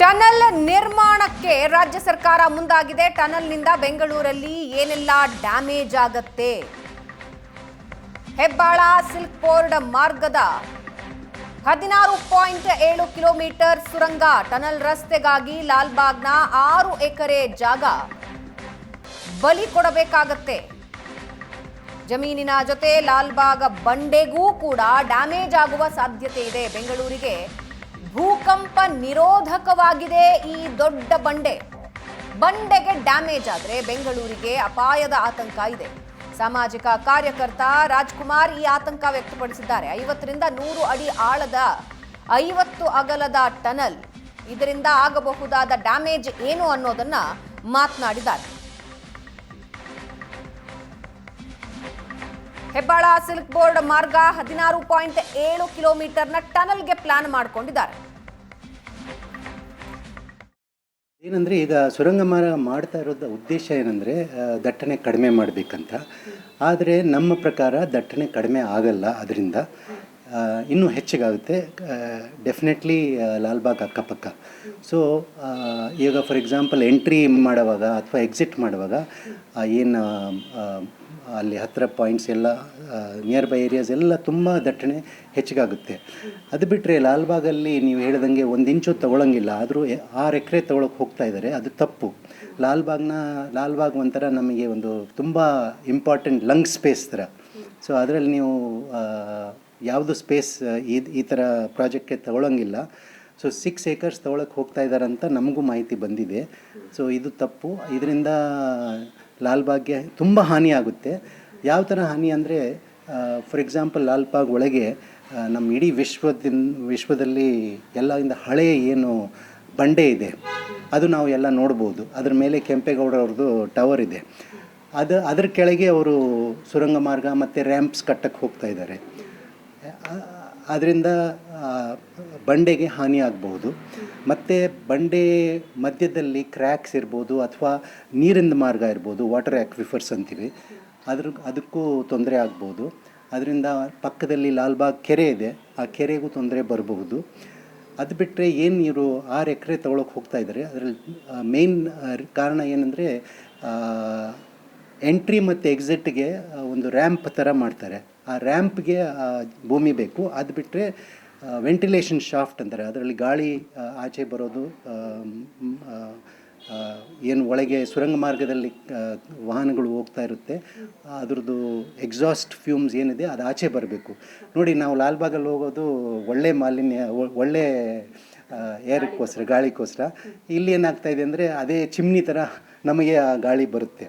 Tunnel ನಿರ್ಮಾಣಕ್ಕೆ ರಾಜ್ಯ ಸರ್ಕಾರ ಮುಂದಾಗಿದೆ. ಟನಲ್ನಿಂದ ಬೆಂಗಳೂರಲ್ಲಿ ಏನೆಲ್ಲ ಡ್ಯಾಮೇಜ್ ಆಗತ್ತೆ? ಹೆಬ್ಬಾಳ ಸಿಲ್ಕ್ ಬೋರ್ಡ್ ಮಾರ್ಗದ ಹದಿನಾರು ಪಾಯಿಂಟ್ ಏಳು ಕಿಲೋಮೀಟರ್ ಸುರಂಗ ಟನಲ್ ರಸ್ತೆಗಾಗಿ ಲಾಲ್ಬಾಗ್ನ ಆರು ಎಕರೆ ಜಾಗ ಬಲಿ ಕೊಡಬೇಕಾಗತ್ತೆ. ಜಮೀನಿನ ಜೊತೆ ಲಾಲ್ಬಾಗ್ ಬಂಡೆಗೂ ಕೂಡ ಡ್ಯಾಮೇಜ್ ಆಗುವ ಸಾಧ್ಯತೆ ಇದೆ. ಬೆಂಗಳೂರಿಗೆ ಭೂಕಂಪ ನಿರೋಧಕವಾಗಿದೆ ಈ ದೊಡ್ಡ ಬಂಡೆ. ಬಂಡೆಗೆ ಡ್ಯಾಮೇಜ್ ಆದರೆ ಬೆಂಗಳೂರಿಗೆ ಅಪಾಯದ ಆತಂಕ ಇದೆ. ಸಾಮಾಜಿಕ ಕಾರ್ಯಕರ್ತ ರಾಜ್ಕುಮಾರ್ ಈ ಆತಂಕ ವ್ಯಕ್ತಪಡಿಸಿದ್ದಾರೆ. ಐವತ್ತರಿಂದ ನೂರು ಅಡಿ ಆಳದ ಐವತ್ತು ಅಗಲದ ಟನಲ್ ಇದರಿಂದ ಆಗಬಹುದಾದ ಡ್ಯಾಮೇಜ್ ಏನು ಅನ್ನೋದನ್ನ ಮಾತನಾಡಿದ್ದಾರೆ. ಹೆಬ್ಬಾಳ ಸಿಲ್ಕ್ ಬೋರ್ಡ್ ಮಾರ್ಗ ಹದಿನಾರು ಪಾಯಿಂಟ್ ಏಳು ಕಿಲೋಮೀಟರ್ನ ಟನಲ್ಗೆ ಪ್ಲಾನ್ ಮಾಡಿಕೊಂಡಿದ್ದಾರೆ. ಏನಂದರೆ ಈಗ ಸುರಂಗ ಮಾರ್ಗ ಮಾಡ್ತಾ ಇರೋದ ಉದ್ದೇಶ ಏನಂದರೆ ದಟ್ಟಣೆ ಕಡಿಮೆ ಮಾಡಬೇಕಂತ. ಆದರೆ ನಮ್ಮ ಪ್ರಕಾರ ದಟ್ಟಣೆ ಕಡಿಮೆ ಆಗಲ್ಲ ಅದರಿಂದ ಇನ್ನೂ ಹೆಚ್ಚಿಗಾಗುತ್ತೆ ಡೆಫಿನೆಟ್ಲಿ ಲಾಲ್ಬಾಗ್ ಅಕ್ಕಪಕ್ಕ. ಸೊ ಈಗ ಫಾರ್ ಎಕ್ಸಾಂಪಲ್ ಎಂಟ್ರಿ ಮಾಡುವಾಗ ಅಥವಾ ಎಕ್ಸಿಟ್ ಮಾಡುವಾಗ ಏನು ಅಲ್ಲಿ ಹತ್ತಿರ ಪಾಯಿಂಟ್ಸ್ ಎಲ್ಲ ನಿಯರ್ ಬೈ ಏರಿಯಾಸ್ ಎಲ್ಲ ತುಂಬ ದಟ್ಟಣೆ ಹೆಚ್ಚಿಗಾಗುತ್ತೆ. ಅದು ಬಿಟ್ಟರೆ ಲಾಲ್ಬಾಗಲ್ಲಿ ನೀವು ಹೇಳ್ದಂಗೆ ಒಂದು ಇಂಚು ತೊಗೊಳಂಗಿಲ್ಲ. ಆದರೂ ಆರು ಎಕರೆ ತೊಗೊಳಕ್ಕೆ ಹೋಗ್ತಾ ಇದ್ದಾರೆ ಅದು ತಪ್ಪು. ಲಾಲ್ಬಾಗ್ನ, ಲಾಲ್ಬಾಗ್ ಒಂಥರ ನಮಗೆ ಒಂದು ತುಂಬ ಇಂಪಾರ್ಟೆಂಟ್ ಲಂಗ್ ಸ್ಪೇಸ್ ಥರ. ಸೊ ಅದರಲ್ಲಿ ನೀವು ಯಾವುದು ಸ್ಪೇಸ್ ಈ ಈ ಥರ ಪ್ರಾಜೆಕ್ಟ್ಗೆ ತಗೊಳ್ಳಂಗಿಲ್ಲ ಸೊ ಸಿಕ್ಸ್ ಏಕರ್ಸ್ ತೊಗೊಳಕ್ಕೆ ಹೋಗ್ತಾ ಇದ್ದಾರಂತ ನಮಗೂ ಮಾಹಿತಿ ಬಂದಿದೆ. ಸೊ ಇದು ತಪ್ಪು. ಇದರಿಂದ ಲಾಲ್ಬಾಗ್ಗೆ ತುಂಬ ಹಾನಿ ಆಗುತ್ತೆ. ಯಾವ ಥರ ಹಾನಿ ಅಂದರೆ ಫಾರ್ ಎಕ್ಸಾಂಪಲ್ ಲಾಲ್ಬಾಗ್ ಒಳಗೆ ನಮ್ಮ ಇಡೀ ವಿಶ್ವದಿನ, ವಿಶ್ವದಲ್ಲಿ ಎಲ್ಲದಿಂದ ಹಳೆಯ ಏನು ಬಂಡೆ ಇದೆ, ಅದು ನಾವು ಎಲ್ಲ ನೋಡ್ಬೋದು. ಅದ್ರ ಮೇಲೆ ಕೆಂಪೇಗೌಡರವ್ರದ್ದು ಟವರ್ ಇದೆ. ಅದು, ಅದ್ರ ಕೆಳಗೆ ಅವರು ಸುರಂಗ ಮಾರ್ಗ ಮತ್ತು ರ್ಯಾಂಪ್ಸ್ ಕಟ್ಟಕ್ಕೆ ಹೋಗ್ತಾ ಇದ್ದಾರೆ. ಅದರಿಂದ ಬಂಡೆಗೆ ಹಾನಿ ಆಗ್ಬೋದು ಮತ್ತು ಬಂಡೆ ಮಧ್ಯದಲ್ಲಿ ಕ್ರ್ಯಾಕ್ಸ್ ಇರ್ಬೋದು ಅಥವಾ ನೀರಿನ ಮಾರ್ಗ ಇರ್ಬೋದು ವಾಟರ್ ಆ್ಯಕ್ವಿಫರ್ಸ್ ಅಂತೀವಿ. ಅದ್ರ ಅದಕ್ಕೂ ತೊಂದರೆ ಆಗ್ಬೋದು ಅದರಿಂದ ಪಕ್ಕದಲ್ಲಿ ಲಾಲ್ಬಾಗ್ ಕೆರೆ ಇದೆ. ಆ ಕೆರೆಗೂ ತೊಂದರೆ ಬರಬಹುದು. ಅದು ಬಿಟ್ಟರೆ ಏನು ನೀರು ಆರು ಎಕರೆ ತೊಗೊಳಕ್ಕೆ ಹೋಗ್ತಾ ಇದ್ದಾರೆ ಅದರಲ್ಲಿ ಮೇನ್ ಕಾರಣ ಏನಂದರೆ ಎಂಟ್ರಿ ಮತ್ತು ಎಕ್ಸಿಟ್ಗೆ ಒಂದು ರ್ಯಾಂಪ್ ಥರ ಮಾಡ್ತಾರೆ. ಆ ರ್ಯಾಂಪ್ಗೆ ಭೂಮಿ ಬೇಕು. ಅದು ಬಿಟ್ಟರೆ ವೆಂಟಿಲೇಷನ್ ಶಾಫ್ಟ್ ಅಂತಾರೆ. ಅದರಲ್ಲಿ ಗಾಳಿ ಆಚೆ ಬರೋದು ಏನು ಒಳಗೆ ಸುರಂಗ ಮಾರ್ಗದಲ್ಲಿ ವಾಹನಗಳು ಹೋಗ್ತಾ ಇರುತ್ತೆ. ಅದ್ರದ್ದು ಎಕ್ಸಾಸ್ಟ್ ಫ್ಯೂಮ್ಸ್ ಏನಿದೆ, ಅದು ಆಚೆ ಬರಬೇಕು. ನೋಡಿ, ನಾವು ಲಾಲ್ಬಾಗಲ್ಲಿ ಹೋಗೋದು ಒಳ್ಳೆ ಮಾಲಿನ್ಯ ಒಳ್ಳೆ ಏರ್ಗೋಸ್ಕರ ಗಾಳಿಗೋಸ್ಕರ. ಇಲ್ಲಿ ಏನಾಗ್ತಾ ಇದೆ ಅಂದರೆ, ಅದೇ ಚಿಮ್ನಿ ಥರ ನಮಗೆ ಆ ಗಾಳಿ ಬರುತ್ತೆ.